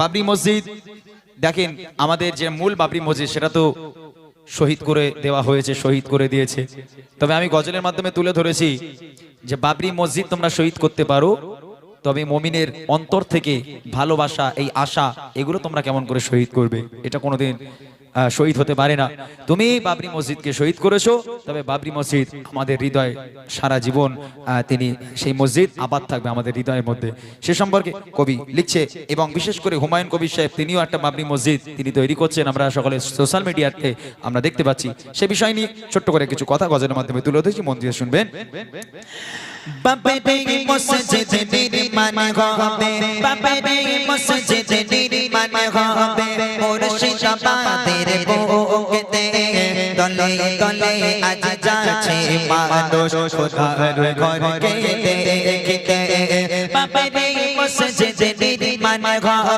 বাবরি মসজিদ, দেখেন আমাদের যে মূল বাবরি মসজিদ, সেটা তো শহীদ করে দেওয়া হয়েছে, শহীদ করে দিয়েছে। তবে আমি গজলের মাধ্যমে তুলে ধরেছি যে বাবরি মসজিদ তোমরা শহীদ করতে পারো, তবে মমিনের অন্তর থেকে ভালোবাসা, এই আশা, এগুলো তোমরা কেমন করে শহীদ করবে, এটা কোনোদিন শহীদ হতে পারে না। তুমি বাবরি মসজিদকে শহীদ করেছ, তবে বাবরি মসজিদ আমাদের হৃদয় সারা জীবন তিনি সেই মসজিদ আবাদ থাকবে আমাদের হৃদয়ের মধ্যে। সে সম্পর্কে কবি লিখছে এবং বিশেষ করে হুমায়ুন কবির সাহেব, তিনিও একটা বাবরি মসজিদ তিনি তৈরি করছেন। আমরা সকলে সোশ্যাল মিডিয়াতে আমরা দেখতে পাচ্ছি। সে বিষয় নিয়ে ছোট্ট করে কিছু কথা গজলের মাধ্যমে তুলে ধরেছি। মন দিয়ে শুনবেন। বাবারে তলে তলে আজ যাচ্ছে মানুষ খোদার ঘরকে দেখতে বাবারে মসজিদ নির্মাণ হবে